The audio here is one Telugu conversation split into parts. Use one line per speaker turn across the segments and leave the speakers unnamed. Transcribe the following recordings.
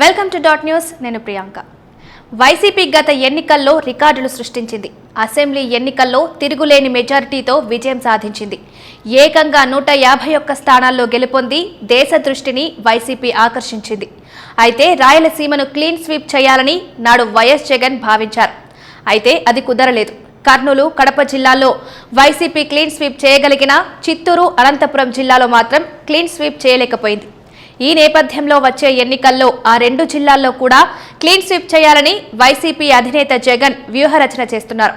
వెల్కమ్ టు డాట్ న్యూస్ నేను ప్రియాంక. వైసీపీ గత ఎన్నికల్లో రికార్డులు సృష్టించింది. అసెంబ్లీ ఎన్నికల్లో తిరుగులేని మెజారిటీతో విజయం సాధించింది. ఏకంగా నూట యాభై ఒక్క స్థానాల్లో గెలుపొంది దేశ దృష్టిని వైసీపీ ఆకర్షించింది. అయితే రాయలసీమను క్లీన్ స్వీప్ చేయాలని నాడు వైఎస్ జగన్ భావించారు. అయితే అది కుదరలేదు. కర్నూలు కడప జిల్లాల్లో వైసీపీ క్లీన్ స్వీప్ చేయగలిగిన చిత్తూరు అనంతపురం జిల్లాలో మాత్రం క్లీన్ స్వీప్ చేయలేకపోయింది. ఈ నేపథ్యంలో వచ్చే ఎన్నికల్లో ఆ రెండు జిల్లాల్లో కూడా క్లీన్ స్వీప్ చేయాలని వైసీపీ అధినేత జగన్ వ్యూహరచన చేస్తున్నారు.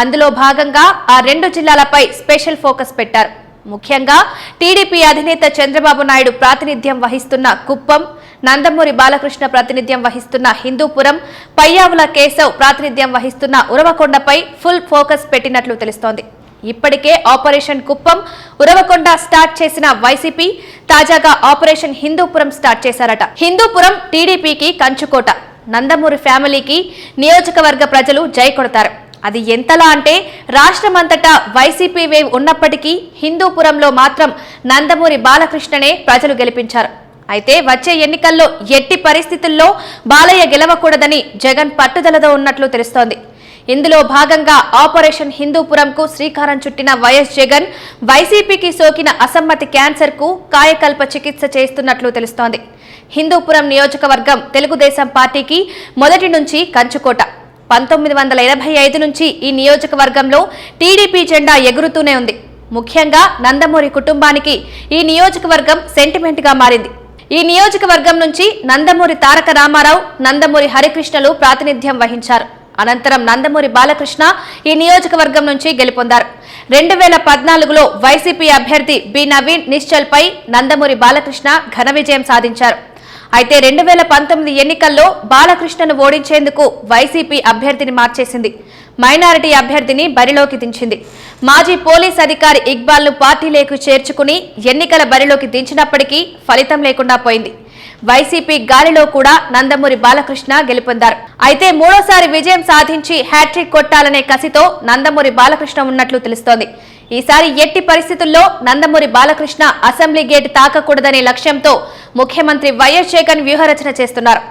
అందులో భాగంగా ఆ రెండు జిల్లాలపై స్పెషల్ ఫోకస్ పెట్టారు. ముఖ్యంగా టీడీపీ అధినేత చంద్రబాబు నాయుడు ప్రాతినిధ్యం వహిస్తున్న కుప్పం నందమూరి బాలకృష్ణ ప్రాతినిధ్యం వహిస్తున్న హిందూపురం పయ్యావుల కేశవ్ ప్రాతినిధ్యం వహిస్తున్న ఉరవకొండపై ఫుల్ ఫోకస్ పెట్టినట్లు తెలుస్తోంది. ఇప్పటికే ఆపరేషన్ కుప్పం ఉరవకొండ స్టార్ట్ చేసిన వైసీపీ తాజాగా ఆపరేషన్ హిందూపురం స్టార్ట్ చేశారట. హిందూపురం టీడీపీకి కంచుకోట. నందమూరి ఫ్యామిలీకి నియోజకవర్గ ప్రజలు జై కొడతారు. అది ఎంతలా అంటే రాష్ట్రమంతటా వైసీపీ వేవ్ ఉన్నప్పటికీ హిందూపురంలో మాత్రం నందమూరి బాలకృష్ణనే ప్రజలు గెలిపించారు. అయితే వచ్చే ఎన్నికల్లో ఎట్టి పరిస్థితుల్లో బాలయ్య గెలవకూడదని జగన్ పట్టుదలతో ఉన్నట్లు తెలుస్తోంది. ఇందులో భాగంగా ఆపరేషన్ హిందూపురంకు శ్రీకారం చుట్టిన వైఎస్ జగన్ వైసీపీకి సోకిన అసమ్మతి క్యాన్సర్కు కాయకల్ప చికిత్స చేస్తున్నట్లు తెలుస్తోంది. హిందూపురం నియోజకవర్గం తెలుగుదేశం పార్టీకి మొదటి నుంచి కంచుకోట. పంతొమ్మిది వందల ఎనభై ఐదు నుంచి ఈ నియోజకవర్గంలో టీడీపీ జెండా ఎగురుతూనే ఉంది. ముఖ్యంగా నందమూరి కుటుంబానికి ఈ నియోజకవర్గం సెంటిమెంట్గా మారింది. ఈ నియోజకవర్గం నుంచి నందమూరి తారక రామారావు నందమూరి హరికృష్ణలు ప్రాతినిధ్యం వహించారు. అనంతరం నందమూరి బాలకృష్ణ ఈ నియోజకవర్గం నుంచి గెలుపొందారు. రెండు వేల పద్నాలుగులో వైసీపీ అభ్యర్థి బి నవీన్ నిశ్చల్పై నందమూరి బాలకృష్ణ ఘన విజయం సాధించారు. అయితే రెండు వేల పంతొమ్మిది ఎన్నికల్లో బాలకృష్ణను ఓడించేందుకు వైసీపీ అభ్యర్థిని మార్చేసింది. మైనారిటీ అభ్యర్థిని బరిలోకి దించింది. మాజీ పోలీస్ అధికారి ఇక్బాల్ను పార్టీలోకి చేర్చుకుని ఎన్నికల బరిలోకి దించినప్పటికీ ఫలితం లేకుండా పోయింది. వైసీపీ గాలిలో కూడా నందమూరి బాలకృష్ణ గెలుపొందారు. అయితే మూడోసారి విజయం సాధించి హ్యాట్రిక్ కొట్టాలనే కసితో నందమూరి బాలకృష్ణ ఉన్నట్లు తెలుస్తోంది. ఈసారి ఎట్టి పరిస్థితుల్లో నందమూరి బాలకృష్ణ అసెంబ్లీ గేట్ తాకకూడదనే లక్ష్యంతో ముఖ్యమంత్రి వైఎస్ జగన్ వ్యూహరచన చేస్తున్నారు.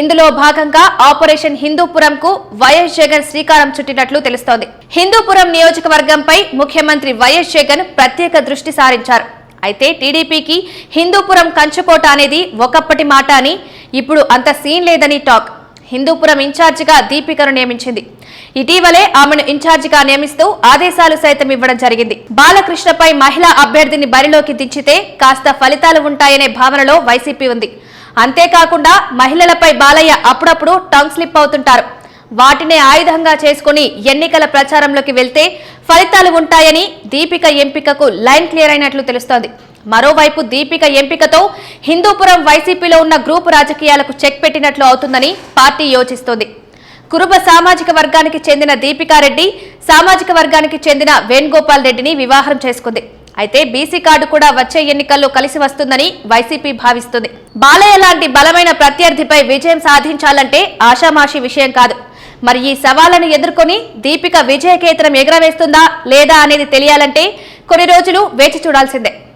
ఇందులో భాగంగా ఆపరేషన్ హిందూపురంకు వైఎస్ జగన్ శ్రీకారం చుట్టినట్లు తెలుస్తోంది. హిందూపురం నియోజకవర్గంపై ముఖ్యమంత్రి వైఎస్ జగన్ ప్రత్యేక దృష్టి సారించారు. అయితే టీడీపీకి హిందూపురం కంచుకోట అనేది ఒకప్పటి మాట అని ఇప్పుడు అంత సీన్ లేదని టాక్. హిందూపురం ఇన్ఛార్జిగా దీపికను నియమించింది. ఇటీవలే ఆమెను ఇన్ఛార్జిగా నియమిస్తూ ఆదేశాలు సైతం ఇవ్వడం జరిగింది. బాలకృష్ణపై మహిళా అభ్యర్థిని బరిలోకి దించితే కాస్త ఫలితాలు ఉంటాయనే భావనలో వైసీపీ ఉంది. అంతేకాకుండా మహిళలపై బాలయ్య అప్పుడప్పుడు టంగ్ స్లిప్ అవుతుంటారు. వాటినే ఆయుధంగా చేసుకుని ఎన్నికల ప్రచారంలోకి వెళ్తే ఫలితాలు ఉంటాయని దీపిక ఎంపికకు లైన్ క్లియర్ అయినట్లు తెలుస్తోంది. మరోవైపు దీపిక ఎంపికతో హిందూపురం వైసీపీలో ఉన్న గ్రూపు రాజకీయాలకు చెక్ పెట్టినట్లు అవుతుందని పార్టీ యోచిస్తోంది. కురుబ సామాజిక వర్గానికి చెందిన దీపికారెడ్డి సామాజిక వర్గానికి చెందిన వేణుగోపాల్ రెడ్డిని వివాహం చేసుకుంది. అయితే బీసీ కార్డు కూడా వచ్చే ఎన్నికల్లో కలిసి వస్తుందని వైసీపీ భావిస్తుంది. బాలయ్య లాంటి బలమైన ప్రత్యర్థిపై విజయం సాధించాలంటే ఆషామాషి విషయం కాదు. మరి ఈ సవాళ్ళను ఎదుర్కొని దీపిక విజయకేతనం ఎగరవేస్తుందా లేదా అనేది తెలియాలంటే కొన్ని రోజులు వేచి చూడాల్సిందే.